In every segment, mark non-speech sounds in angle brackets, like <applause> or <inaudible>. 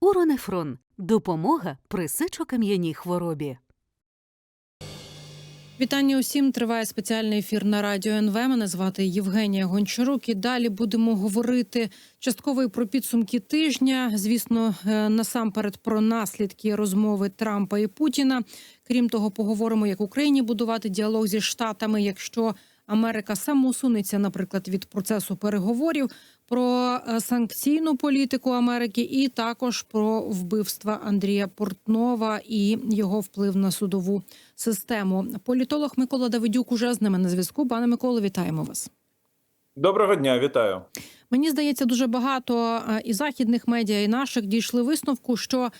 Уронефрон допомога при сечокам'яній хворобі. Вітання усім. Триває спеціальний ефір на радіо НВ. Мене звати Євгенія Гончарук. І далі будемо говорити частково і про підсумки тижня. Звісно, е, насамперед про наслідки розмови Трампа і Путіна. Крім того, поговоримо, як Україні будувати діалог зі штатами, якщо Америка самоусунеться, наприклад, від процесу переговорів, про е, санкційну політику Америки, і також про вбивства Андрія Портнова і його вплив на судову систему. Політолог Микола Давидюк уже з нами на зв'язку. Пане Миколо, вітаємо вас. Доброго дня, вітаю. Мені здається, дуже багато е, і західних медіа, і наших дійшли висновку, що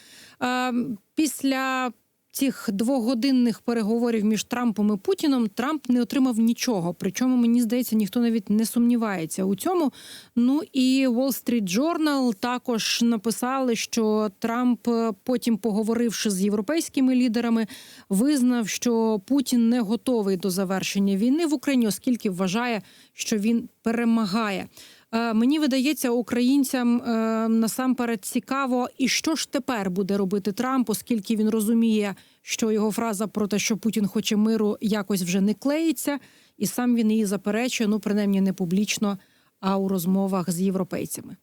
е, після цих двогодинних переговорів між Трампом і Путіном Трамп не отримав нічого. Причому мені здається, ніхто навіть не сумнівається у цьому. Ну і Wall Street Journal також написали, що Трамп, е, потім поговоривши з європейськими лідерами, визнав, що Путін не готовий до завершення війни в Україні, оскільки вважає, що він перемагає. Е, Мені видається, українцям е, насамперед цікаво, і що ж тепер буде робити Трамп, оскільки він розуміє, що його фраза про те, що Путін хоче миру, якось вже не клеїться, і сам він її заперечує, ну принаймні не публічно, а у розмовах з європейцями.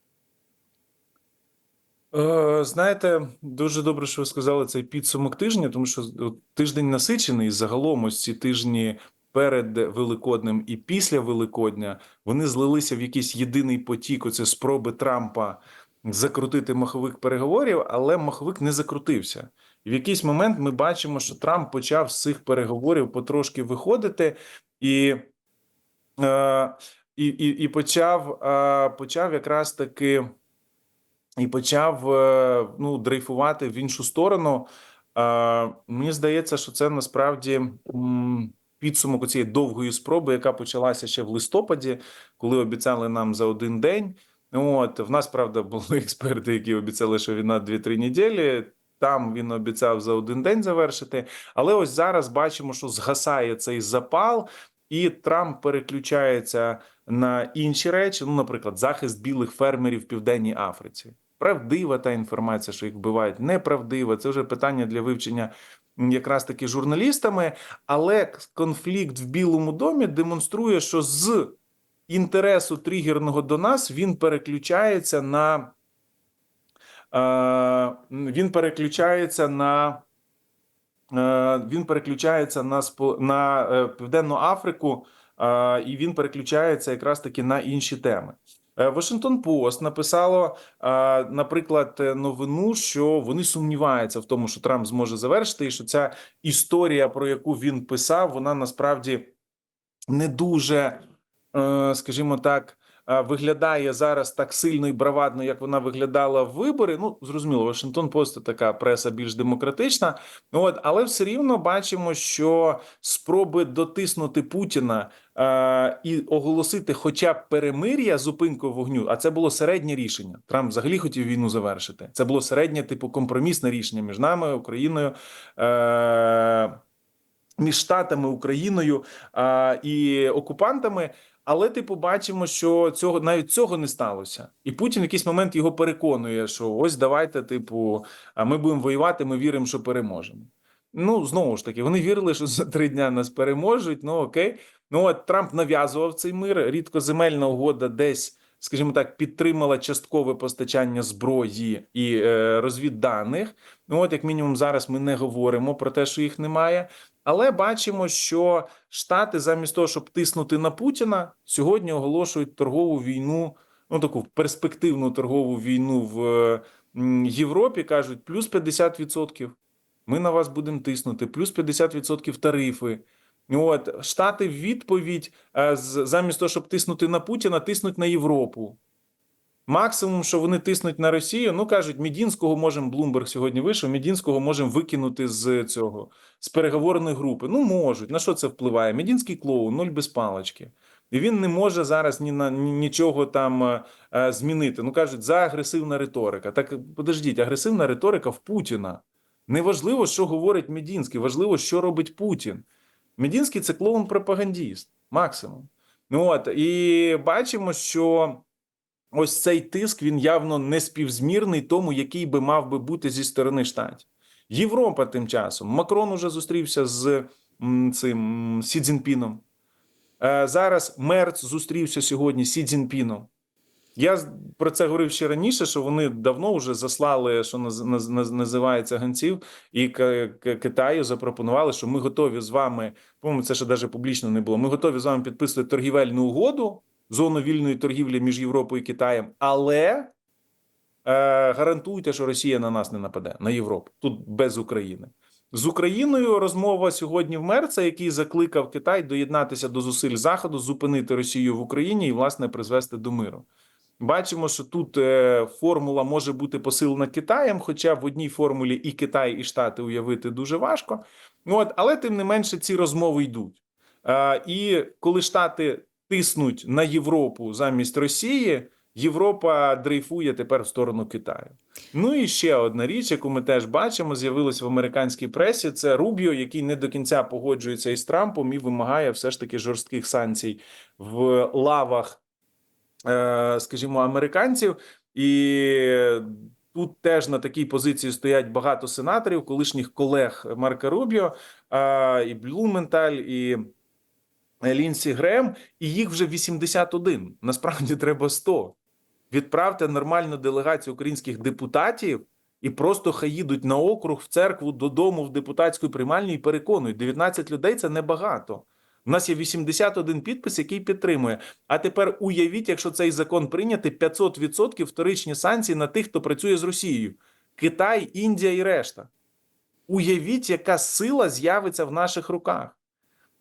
Е, знаєте, дуже добре, що ви сказали цей підсумок тижня, тому що тиждень насичений. Загалом ось ці тижні перед Великоднем і після Великодня вони злилися в якийсь єдиний потік. Оце спроби Трампа закрутити маховик переговорів, але маховик не закрутився. І в якийсь момент ми бачимо, що Трамп почав з цих переговорів потрошки виходити і. Е, і, і, і почав, е, почав якраз таки і почав е, ну, дрейфувати в іншу сторону. Е, Мені здається, що це насправді підсумок цієї довгої спроби, яка почалася ще в листопаді, коли обіцяли нам за один день. От в нас правда були <laughs> експерти, які обіцяли, що війна 2-3 неділі. Там він обіцяв за один день завершити. Але ось зараз бачимо, що згасає цей запал, і Трамп переключається на інші речі. Ну, наприклад, захист білих фермерів в Південній Африці. Правдива та інформація, що їх вбивають, неправдива. Це вже питання для вивчення якраз таки журналістами. Але конфлікт в Білому домі демонструє, що з інтересу тригерного до нас він переключається на е, він переключається на. Е, Він переключається на на е, Південну Африку, е, і він переключається якраз таки на інші теми. Е, Пост Post написало, е, наприклад, е, новину, що вони сумніваються в тому, що Трамп зможе завершити, і що ця історія, про яку він писав, вона насправді не дуже, скажімо так, виглядає зараз так сильно і бравадно, як вона виглядала в вибори. Ну, зрозуміло, Washington Post – така преса більш демократична. От, але все рівно бачимо, що спроби дотиснути Путіна е, і оголосити хоча б перемир'я зупинку вогню, а це було середнє рішення. Трамп взагалі хотів війну завершити. Це було середнє, типу, компромісне рішення між нами, Україною. Е, між штатами, Україною і окупантами. Але типу бачимо, що цього навіть цього не сталося, і Путін в якийсь момент його переконує, що ось давайте, типу, а ми будемо воювати. Ми віримо, що переможемо. Ну знову ж таки, вони вірили, що за три дня нас переможуть. Ну окей. Ну от Трамп нав'язував цей мир. Рідкоземельна угода десь, скажімо так, підтримала часткове постачання зброї і е, розвідданих. Ну от, як мінімум, зараз ми не говоримо про те, що їх немає. Але бачимо, що Штати, замість того, щоб тиснути на Путіна, сьогодні оголошують торгову війну, ну таку перспективну торгову війну в Європі. кажуть, плюс 50%. Ми на вас будемо тиснути, плюс 50% тарифи. От Штати в відповідь е, замість того, щоб тиснути на Путіна, тиснуть на Європу. Максимум, що вони тиснуть на Росію, ну кажуть, Мідінського можемо, Блумберг сьогодні вийшов, Мідінського можемо викинути з цього з переговорної групи. Ну можуть. На що це впливає? Мідінський клоун, нуль без палочки. І він не може зараз ні на ні, нічого там е, е, змінити. Ну кажуть, за агресивна риторика. Так подождіть, агресивна риторика в Путіна. Неважливо, що говорить Медінський, важливо, що робить Путін. Медінський це клоун-пропагандіст, максимум. Ну от і бачимо, що ось цей тиск він явно не співзмірний тому, який би мав би бути зі сторони штатів. Європа тим часом. Макрон уже зустрівся з цим Сі Цзіньпіном. Е, Зараз Мерц зустрівся сьогодні з Сі Цзіньпіном. Я про це говорив ще раніше, що вони давно вже заслали, що наз- наз- наз- називається гонців, і Китаю запропонували, що ми готові з вами. По-моєму, це ще навіть публічно не було. Ми готові з вами підписувати торгівельну угоду, зону вільної торгівлі між Європою і Китаєм, але е, гарантуйте, що Росія на нас не нападе на Європу тут без України. З Україною розмова сьогодні в Мерца, який закликав Китай доєднатися до зусиль Заходу, зупинити Росію в Україні і, власне, призвести до миру. Бачимо, що тут е, формула може бути посилена Китаєм, хоча в одній формулі і Китай, і Штати уявити дуже важко. От, але тим не менше ці розмови йдуть. Е, і коли Штати тиснуть на Європу замість Росії, Європа дрейфує тепер в сторону Китаю. Ну і ще одна річ, яку ми теж бачимо, з'явилась в американській пресі. Це Рубіо, який не до кінця погоджується із Трампом і вимагає все ж таки жорстких санкцій в лавах е, скажімо, американців, і тут теж на такій позиції стоять багато сенаторів, колишніх колег Марка Рубіо, е, і Блументаль, і Лінсі Грем, і їх вже 81. Насправді треба 100. Відправте нормальну делегацію українських депутатів. І просто хай їдуть на округ в церкву додому в депутатську приймальню і переконують 19 людей це небагато. У нас є 81 підпис, який підтримує. А тепер уявіть, якщо цей закон прийняти 500% вторичні санкції на тих, хто працює з Росією: Китай, Індія і решта. Уявіть, яка сила з'явиться в наших руках.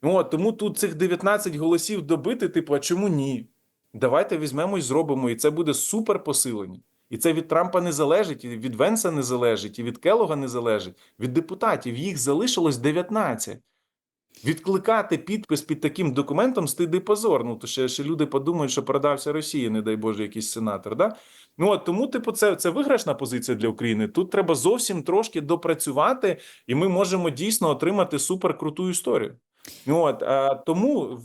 От, тому тут цих 19 голосів добити, типу, а чому ні? Давайте візьмемо і зробимо, і це буде супер посилення. І це від Трампа не залежить, і від Венса не залежить, і від Келога не залежить, від депутатів. Їх залишилось 19. Відкликати підпис під таким документом стиди позор. Ну то ще, ще люди подумають, що продався Росії, не дай Боже, якийсь сенатор. Да? Ну от тому, типу, це, це виграшна позиція для України. Тут треба зовсім трошки допрацювати, і ми можемо дійсно отримати суперкруту історію. От тому,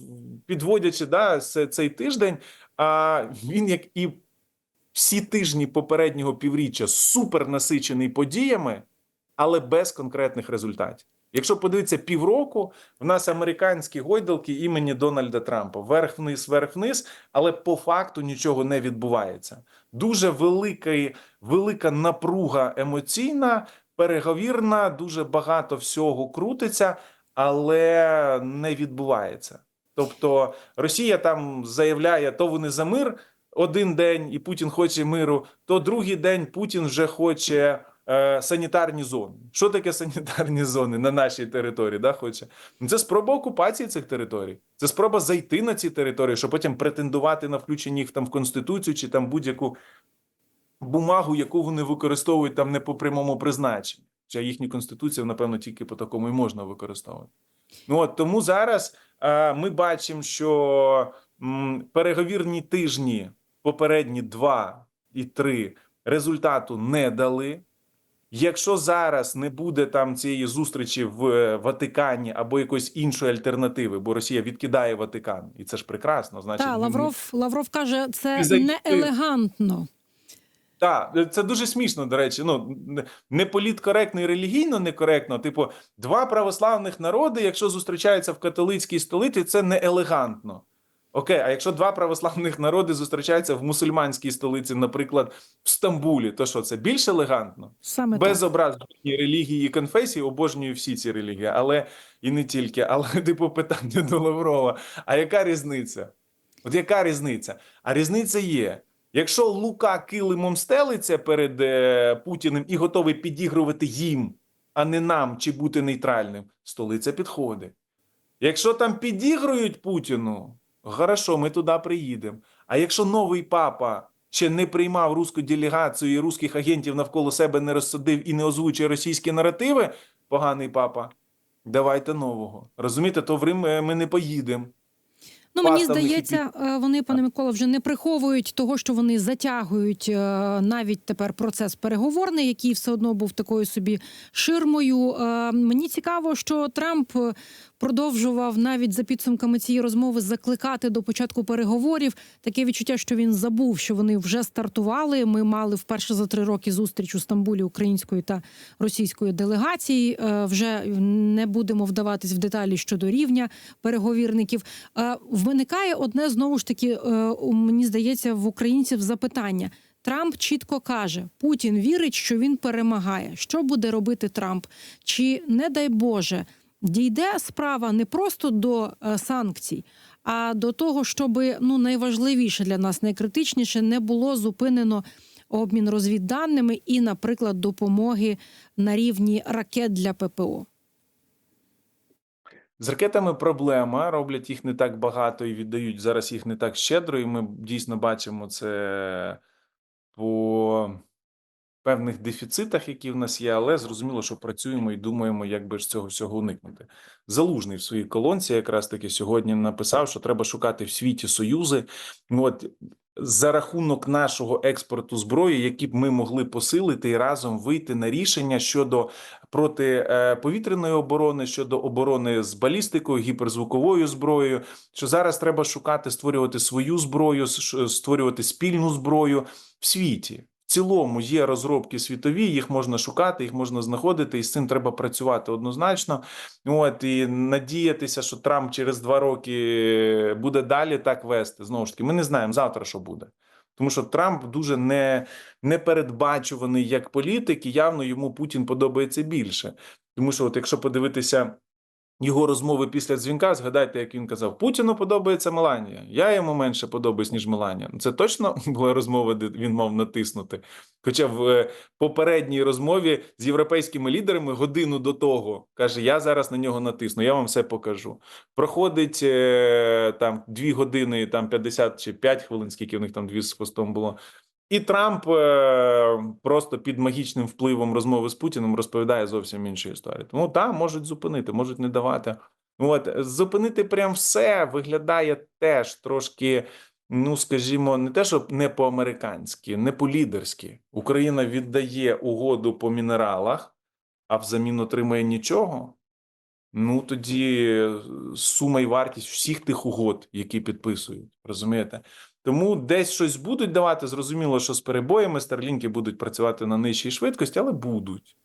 підводячи да, цей тиждень, він як і всі тижні попереднього півріччя супер насичений подіями, але без конкретних результатів. Якщо подивитися півроку, в нас американські гойдалки імені Дональда Трампа вверх-вниз, вверх-вниз, але по факту нічого не відбувається. Дуже велика, велика напруга емоційна, переговірна, дуже багато всього крутиться, але не відбувається. Тобто Росія там заявляє, то вони за мир один день, і Путін хоче миру, то другий день Путін вже хоче е, санітарні зони. Що таке санітарні зони на нашій території? Да, хоче? Ну, Це спроба окупації цих територій. Це спроба зайти на ці території, щоб потім претендувати на включення їх там в конституцію чи там будь-яку бумагу, яку вони використовують там не по прямому призначенню. Хоча їхні конституції, напевно, тільки по такому і можна використовувати. Ну от тому зараз е, ми бачимо, що м, переговірні тижні, попередні два і три, результату не дали. Якщо зараз не буде там цієї зустрічі в е, Ватикані або якоїсь іншої альтернативи, бо Росія відкидає Ватикан, і це ж прекрасно. Значить, Та Лавров Лавров каже, це не елегантно. Так, це дуже смішно, до речі. Ну не- політкоректно і релігійно некоректно. Типу, два православних народи, якщо зустрічаються в католицькій столиці, це не елегантно. Окей, а якщо два православних народи зустрічаються в мусульманській столиці, наприклад, в Стамбулі, то що це більш елегантно? Саме Без так. релігії і конфесії, обожнюю всі ці релігії, але і не тільки. Але, <laughs> типу, питання до Лаврова: а яка різниця? От яка різниця? А різниця є. Якщо Лука килимом стелиться перед е, Путіним і готовий підігрувати їм, а не нам, чи бути нейтральним, столиця підходить. Якщо там підігрують Путіну, хорошо, ми туди приїдемо. А якщо новий папа ще не приймав руську делегацію і русських агентів навколо себе не розсадив і не озвучує російські наративи, поганий папа, давайте нового. Розумієте, то в Рим е, ми не поїдемо. Ну мені здається, е, вони, пане Микола, вже не приховують того, що вони затягують е, навіть тепер процес переговорний, який все одно був такою собі ширмою. Е, Мені цікаво, що Трамп продовжував навіть за підсумками цієї розмови закликати до початку переговорів. Таке відчуття, що він забув, що вони вже стартували. Ми мали вперше за три роки зустріч у Стамбулі української та російської делегації. Е, Вже не будемо вдаватись в деталі щодо рівня переговірників. Е, Виникає одне знову ж таки, е, мені здається, в українців запитання. Трамп чітко каже, Путін вірить, що він перемагає. Що буде робити Трамп? Чи не дай Боже дійде справа не просто до е, санкцій, а до того, щоб ну найважливіше для нас, найкритичніше, не було зупинено обмін розвідданими і, наприклад, допомоги на рівні ракет для ППО. З ракетами проблема. Роблять їх не так багато і віддають зараз їх не так щедро. І ми дійсно бачимо це по певних дефіцитах, які в нас є, але зрозуміло, що працюємо і думаємо, як би ж цього всього уникнути. Залужний в своїй колонці якраз таки сьогодні написав, що треба шукати в світі союзи. От за рахунок нашого експорту зброї, які б ми могли посилити і разом вийти на рішення щодо протиповітряної оборони, щодо оборони з балістикою, гіперзвуковою зброєю. Що зараз треба шукати, створювати свою зброю, створювати спільну зброю в світі. Цілому є розробки світові, їх можна шукати, їх можна знаходити, і з цим треба працювати однозначно. От і надіятися, що Трамп через два роки буде далі так вести. Знову ж таки, ми не знаємо завтра, що буде. Тому що Трамп дуже не, непередбачуваний як політик, і явно йому Путін подобається більше. Тому що, от якщо подивитися його розмови після дзвінка, згадайте, як він казав: Путіну подобається Меланія. Я йому менше подобаюсь, ніж Меланія. Ну, Це точно <laughs> була розмова, де він мав натиснути. Хоча в е, попередній розмові з європейськими лідерами годину до того каже: Я зараз на нього натисну, я вам все покажу. Проходить е, там дві години, там 50 чи 5 хвилин, скільки в них там дві з хвостом було. І Трамп е, просто під магічним впливом розмови з Путіним розповідає зовсім іншу історію. Тому так, можуть зупинити, можуть не давати. От зупинити прям все виглядає теж трошки, ну скажімо, не те, щоб не по-американськи, не по-лідерськи. Україна віддає угоду по мінералах, а взамін отримає нічого. Ну тоді сума і вартість всіх тих угод, які підписують, розумієте? Тому десь щось будуть давати. Зрозуміло, що з перебоями старлінки будуть працювати на нижчій швидкості, але будуть.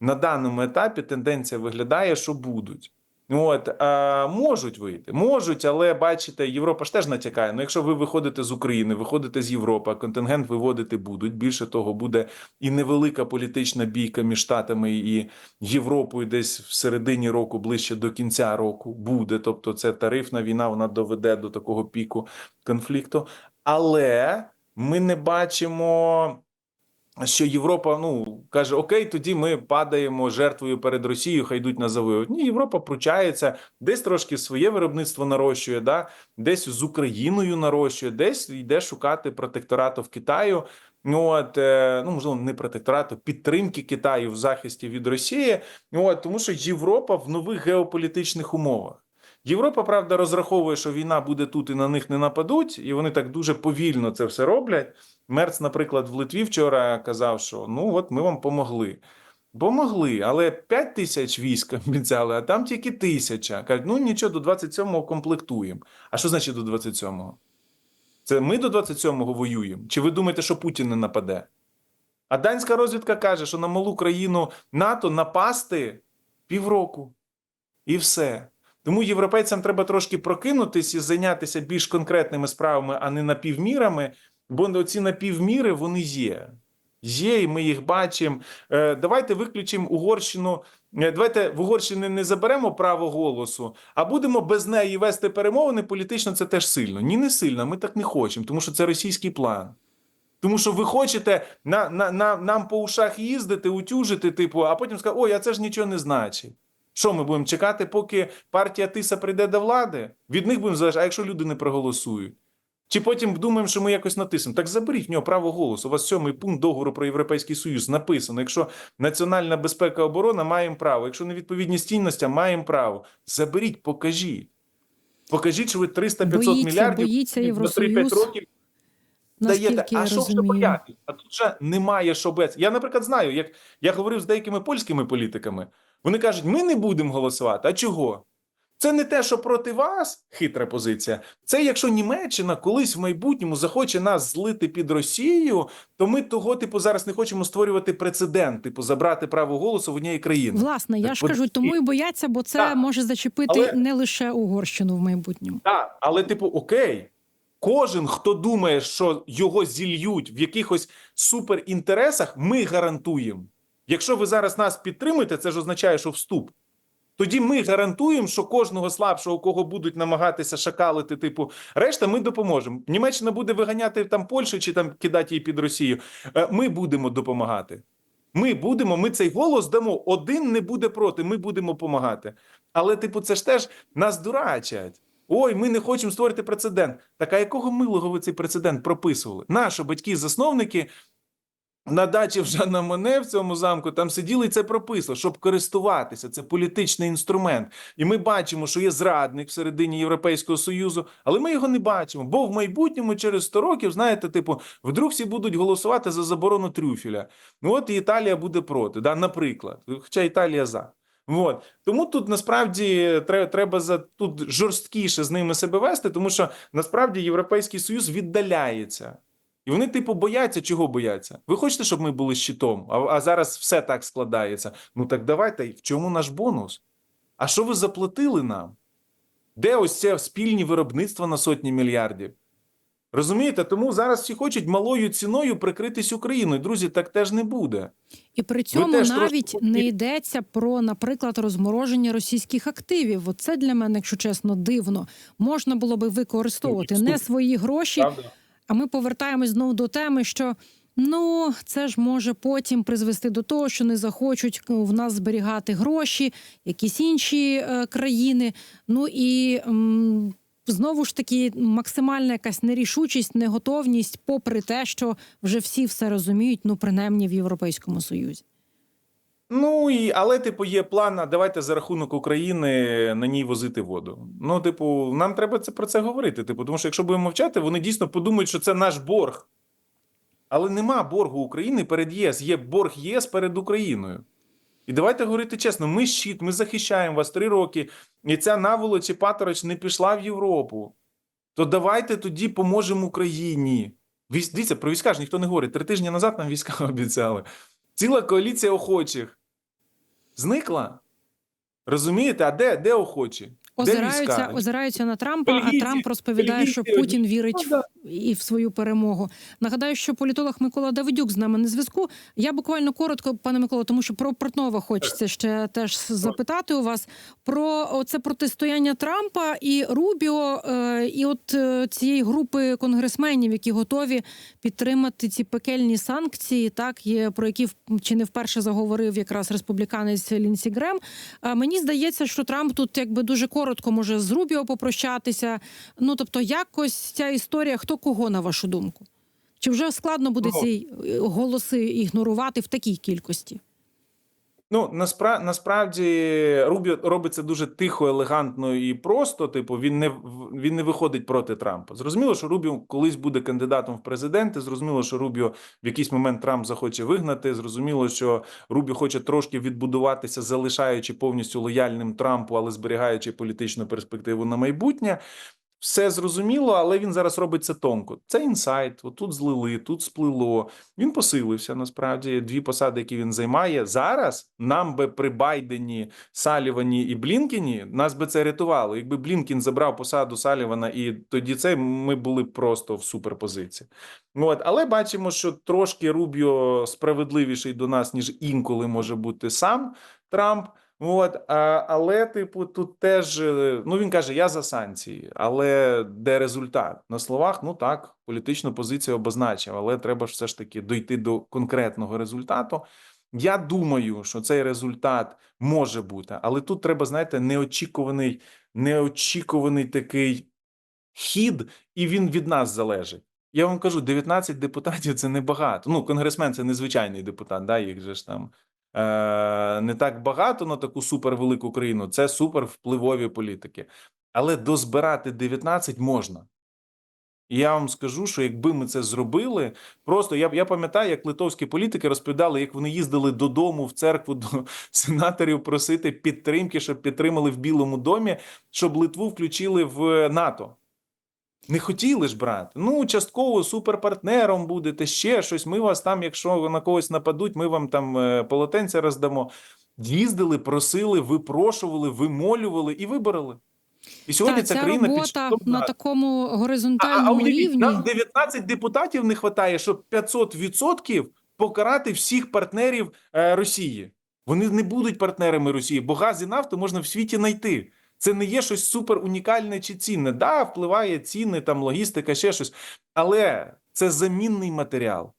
На даному етапі тенденція виглядає, що будуть. От а, можуть вийти, можуть, але бачите, Європа ж теж натякає. Ну, якщо ви виходите з України, виходите з Європи, контингент виводити будуть. Більше того, буде і невелика політична бійка між Штатами і Європою, десь в середині року, ближче до кінця року, буде. Тобто, це тарифна війна, вона доведе до такого піку конфлікту. Але ми не бачимо що Європа ну каже: Окей, тоді ми падаємо жертвою перед Росією, хай йдуть на завоювання. Ні, Європа пручається, десь трошки своє виробництво нарощує, да? десь з Україною нарощує, десь йде шукати протекторату в Китаю. Ну от е, ну можливо, не протекторату, підтримки Китаю в захисті від Росії. От тому, що Європа в нових геополітичних умовах. Європа, правда, розраховує, що війна буде тут і на них не нападуть, і вони так дуже повільно це все роблять. Мерц, наприклад, в Литві вчора казав, що ну от ми вам помогли. Помогли, але 5 тисяч військ обіцяли, а там тільки тисяча. Кажуть, ну нічого, до 27-го комплектуємо. А що значить до 27-го? Це ми до 27-го воюємо? Чи ви думаєте, що Путін не нападе? А данська розвідка каже, що на малу країну НАТО напасти півроку. І все. Тому європейцям треба трошки прокинутись і зайнятися більш конкретними справами, а не напівмірами. Бо ці напівміри вони є. Є, і ми їх бачимо. Е, давайте виключимо Угорщину. Е, давайте в Угорщині не заберемо право голосу, а будемо без неї вести перемовини. Політично це теж сильно. Ні, не сильно. Ми так не хочемо, тому що це російський план. Тому що ви хочете на, на, на, нам по ушах їздити, утюжити, типу, а потім сказати, ой, а це ж нічого не значить. Що ми будемо чекати, поки партія Тиса прийде до влади? Від них будемо залежати, а якщо люди не проголосують? Чи потім думаємо, що ми якось натиснемо? Так заберіть в нього право голосу. У вас сьомий пункт договору про Європейський Союз написано. Якщо національна безпека і оборона, маємо право. Якщо невідповідність цінностям, маємо право. Заберіть, покажіть. Покажіть, що ви 300-500 Боїться, мільярдів боїться за 3-5 років даєте. А що вже боятись? А тут же немає що боятися. Я, наприклад, знаю, як я говорив з деякими польськими політиками. Вони кажуть, ми не будемо голосувати. А чого? Це не те, що проти вас хитра позиція. Це якщо Німеччина колись в майбутньому захоче нас злити під Росією, то ми того, типу, зараз не хочемо створювати прецедент, типу, забрати право голосу в однієї країни. Власне, я Так, ж кажу, тому і бояться, бо це Так. може зачепити Але- не лише Угорщину в майбутньому. Так, але типу, окей. Кожен, хто думає, що його зільють в якихось суперінтересах, ми гарантуємо. Якщо ви зараз нас підтримуєте, це ж означає, що вступ. Тоді ми гарантуємо, що кожного слабшого, кого будуть намагатися шакалити, типу, решта, ми допоможемо. Німеччина буде виганяти там Польщу чи там кидати її під Росію. Е, Ми будемо допомагати. Ми будемо, ми цей голос дамо. Один не буде проти, ми будемо допомагати. Але, типу, це ж теж нас дурачать. Ой, ми не хочемо створити прецедент. Так а якого милого ви цей прецедент прописували? Наші батьки-засновники на дачі в Жанна Моне в цьому замку там сиділи і це прописали, щоб користуватися. Це політичний інструмент. І ми бачимо, що є зрадник всередині Європейського Союзу, але ми його не бачимо. Бо в майбутньому, через 100 років, знаєте, типу, вдруг всі будуть голосувати за заборону трюфеля. Ну от і Італія буде проти, да, наприклад. Хоча Італія за. От. Тому тут насправді треба за тут жорсткіше з ними себе вести, тому що насправді Європейський Союз віддаляється. І вони, типу, бояться, чого бояться? Ви хочете, щоб ми були щитом, а, а зараз все так складається. Ну так давайте, в чому наш бонус? А що ви заплатили нам? Де ось це спільні виробництва на сотні мільярдів? Розумієте, тому зараз всі хочуть малою ціною прикритись Україною. Друзі, так теж не буде. І при цьому навіть трошки- не йдеться про, наприклад, розмороження російських активів. Оце для мене, якщо чесно, дивно. Можна було би використовувати не свої гроші, Правда? А ми повертаємось знову до теми, що. Ну, це ж може потім призвести до того, що не захочуть в нас зберігати гроші, якісь інші е, країни. Ну і м, знову ж таки максимальна якась нерішучість, неготовність, попри те, що вже всі все розуміють, ну принаймні в Європейському Союзі. Ну і але, типу, є план. Давайте за рахунок України на ній возити воду. Ну, типу, нам треба це про це говорити. Типу, тому що якщо будемо мовчати, вони дійсно подумають, що це наш борг. Але нема боргу України перед ЄС. Є борг ЄС перед Україною. І давайте говорити чесно: ми щит, ми захищаємо вас три роки, і ця наволоч і патороч не пішла в Європу. То давайте тоді поможемо Україні. Дивіться, про війська ж ніхто не говорить. Три тижні назад нам війська <laughs> обіцяли. Ціла коаліція охочих зникла. Розумієте, а де, де охочі? Озираються, озираються на Трампа, а Трамп розповідає, що Путін вірить Ну, в і в свою перемогу. Нагадаю, що політолог Микола Давидюк з нами на зв'язку. Я буквально коротко, пане Микола, тому що про Портнова хочеться ще теж запитати у вас про це протистояння Трампа і Рубіо, е, і от е, цієї групи конгресменів, які готові підтримати ці пекельні санкції, так є про які чи не вперше заговорив якраз республіканець Лінсі Грем. А Мені здається, що Трамп тут якби дуже коротко може з Рубіо попрощатися. Ну тобто, якось ця історія, хто кого на вашу думку? Чи вже складно буде Ну. ці е, голоси ігнорувати в такій кількості? Ну наспра... насправді Рубіо робить це дуже тихо, елегантно і просто. Типу, він не він не виходить проти Трампа. Зрозуміло, що Рубіо колись буде кандидатом в президенти. Зрозуміло, що Рубіо в якийсь момент Трамп захоче вигнати. Зрозуміло, що Рубіо хоче трошки відбудуватися, залишаючи повністю лояльним Трампу, але зберігаючи політичну перспективу на майбутнє. Все зрозуміло, але він зараз робить це тонко. Це інсайт. Отут злили, тут сплило. Він посилився. Насправді, дві посади, які він займає зараз. Нам би при Байдені, Салівані і Блінкені нас би це рятувало. Якби Блінкін забрав посаду Салівана, і тоді це ми були просто в суперпозиції. От, але бачимо, що трошки Рубіо справедливіший до нас, ніж інколи може бути сам Трамп. От, а, але, типу, тут теж ну він каже: я за санкції, але де результат? На словах, ну так, політичну позицію обозначив, але треба ж все ж таки дойти до конкретного результату. Я думаю, що цей результат може бути, але тут треба, знаєте, неочікуваний, неочікуваний такий хід, і він від нас залежить. Я вам кажу, 19 депутатів це небагато. Ну, конгресмен це незвичайний депутат, да, їх же ж там не так багато на таку супервелику країну. Це супер впливові політики. Але дозбирати 19 можна. І я вам скажу, що якби ми це зробили, просто я, я пам'ятаю, як литовські політики розповідали, як вони їздили додому в церкву до <laughs> сенаторів просити підтримки, щоб підтримали в Білому домі, щоб Литву включили в НАТО. Не хотіли ж брати. Ну, частково суперпартнером будете, ще щось. Ми вас там, якщо на когось нападуть, ми вам там е, полотенця роздамо. Їздили, просили, випрошували, вимолювали і вибороли. І сьогодні Та, ця ця країна робота підштовхнула- на такому а, а горизонтальному рівні. нам 19 депутатів не вистачає, щоб 500% покарати всіх партнерів е, Росії. Вони не будуть партнерами Росії, бо газ і нафту можна в світі знайти. Це не є щось супер унікальне чи цінне. Да, впливає ціни, там логістика, ще щось, але це замінний матеріал.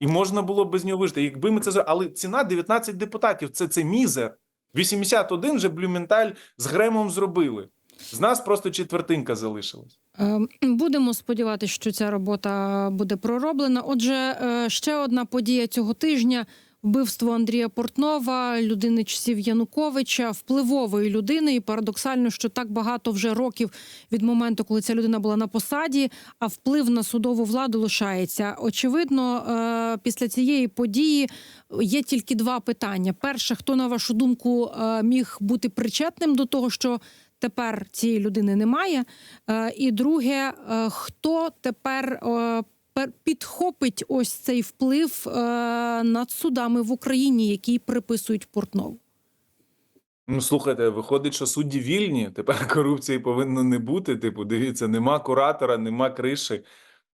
І можна було б без нього вижити. Якби ми це зро- але ціна 19 депутатів це, це мізер. 81 вже Блюменталь з Гремом зробили. З нас просто четвертинка залишилась. Е, Будемо сподіватися, що ця робота буде пророблена. Отже, е, ще одна подія цього тижня: вбивство Андрія Портнова, людини часів Януковича, впливової людини. І парадоксально, що так багато вже років від моменту, коли ця людина була на посаді, а вплив на судову владу лишається. Очевидно, е, після цієї події є тільки два питання: перше, хто на вашу думку е, міг бути причетним до того, що тепер цієї людини немає. Е, І друге, хто тепер пер- підхопить ось цей вплив е, над судами в Україні, який приписують Портнову? Ну, слухайте, виходить, що судді вільні. Тепер <laughs> корупції повинно не бути. Типу, дивіться, нема куратора, нема криші.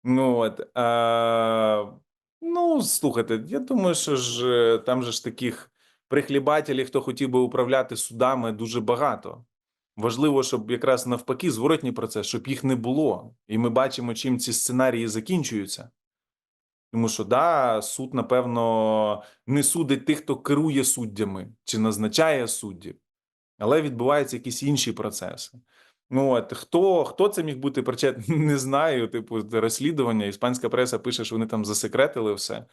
Ну от а, ну слухайте, я думаю, що ж е, там же ж таких прихлібателів, хто хотів би управляти судами, дуже багато. Важливо, щоб якраз навпаки зворотній процес, щоб їх не було. І ми бачимо, чим ці сценарії закінчуються. Тому що да, суд, напевно, не судить тих, хто керує суддями чи назначає суддів, але відбуваються якісь інші процеси. Ну от хто, хто це міг бути причетний, <laughs> не знаю. Типу, розслідування. Іспанська преса пише, що вони там засекретили все.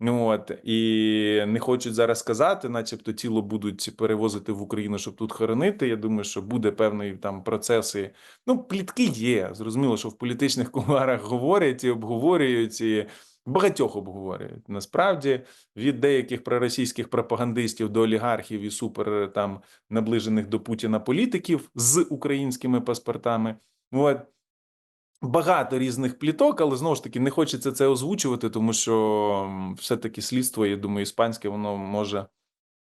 От і не хочуть зараз сказати, начебто тіло будуть перевозити в Україну, щоб тут хоронити. Я думаю, що буде певний там процес. І, ну, плітки є. Зрозуміло, що в політичних <laughs> кулуарах говорять і обговорюють, і багатьох обговорюють. Насправді, від деяких проросійських пропагандистів до олігархів і супер там наближених до Путіна політиків з українськими паспортами. От. Багато різних пліток, але знову ж таки не хочеться це озвучувати, тому що все-таки слідство, я думаю, іспанське воно може,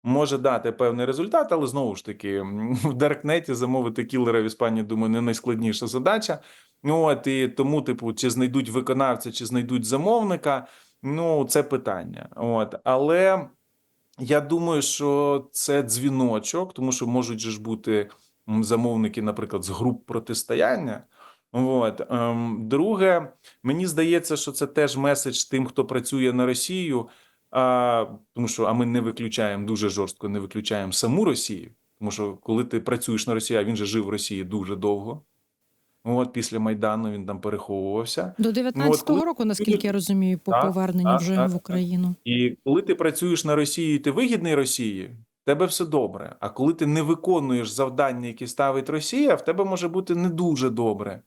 може дати певний результат, але знову ж таки, <laughs> в Даркнеті замовити кілера в Іспанії, думаю, не найскладніша задача. Ну от і тому, типу, чи знайдуть виконавця, чи знайдуть замовника, ну це питання. От, але я думаю, що це дзвіночок, тому що можуть ж бути замовники, наприклад, з груп протистояння. От ем, друге, мені здається, що це теж меседж тим, хто працює на Росію. А, тому що а ми не виключаємо дуже жорстко, не виключаємо саму Росію. Тому що коли ти працюєш на Росії, а він же жив в Росії дуже довго. От після Майдану він там переховувався. До 19-го коли- року, наскільки я розумію, по Так, поверненню так, вже так, в так. Україну. І коли ти працюєш на Росії, ти вигідний Росії, в тебе все добре. А коли ти не виконуєш завдання, які ставить Росія, в тебе може бути не дуже добре.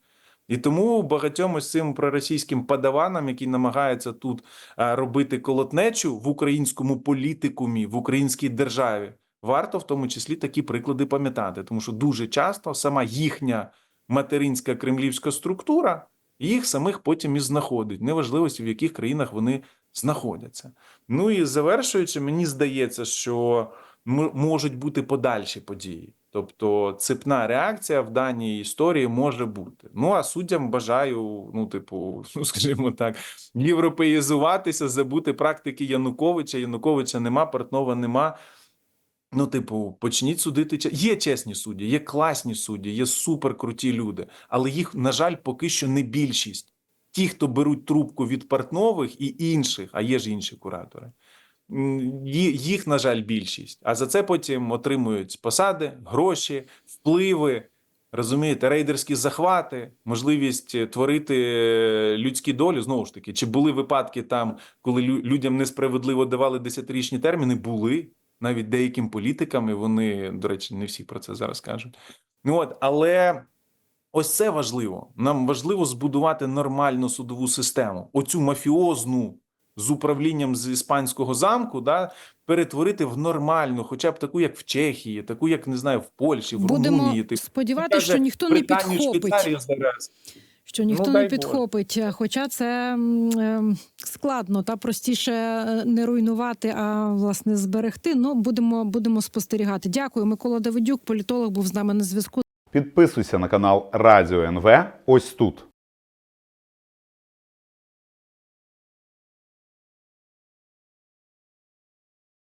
І тому багатьом ось цим проросійським падаванам, які намагаються тут робити колотнечу в українському політикумі, в українській державі, варто в тому числі такі приклади пам'ятати, тому що дуже часто сама їхня материнська кремлівська структура їх самих потім і знаходить, неважливості в яких країнах вони знаходяться. Ну і завершуючи, мені здається, що можуть бути подальші події. Тобто цепна реакція в даній історії може бути. Ну а суддям бажаю, ну, типу, <laughs> ну скажімо так, європеїзуватися, забути практики Януковича. Януковича нема, Портнова нема. Ну, типу, почніть судити. Є чесні судді, є класні судді, є суперкруті люди, але їх, на жаль, поки що не більшість. Ті, хто беруть трубку від Портнових і інших, а є ж інші куратори. Їх, на жаль, більшість. А за це потім отримують посади, гроші, впливи. Розумієте, рейдерські захвати, можливість е, творити е, людські долі. Знову ж таки, чи були випадки там, коли людям несправедливо давали десятирічні терміни? Були навіть деяким політикам, і вони, до речі, не всі про це зараз кажуть. Ну от, але Ось це важливо. Нам важливо збудувати нормальну судову систему. Оцю мафіозну з управлінням з іспанського замку, да, перетворити в нормальну, хоча б таку, як в Чехії, таку, як не знаю, в Польщі, в Будемо Румунії. типу, сподіватися, що ніхто не підхопить. Зараз. Що ніхто Ну, не підхопить, хоча це е, складно та простіше е, не руйнувати, а власне зберегти. Ну будемо будемо спостерігати. Дякую, Микола Давидюк, політолог, був з нами на зв'язку. Підписуйся на канал Радіо НВ ось тут.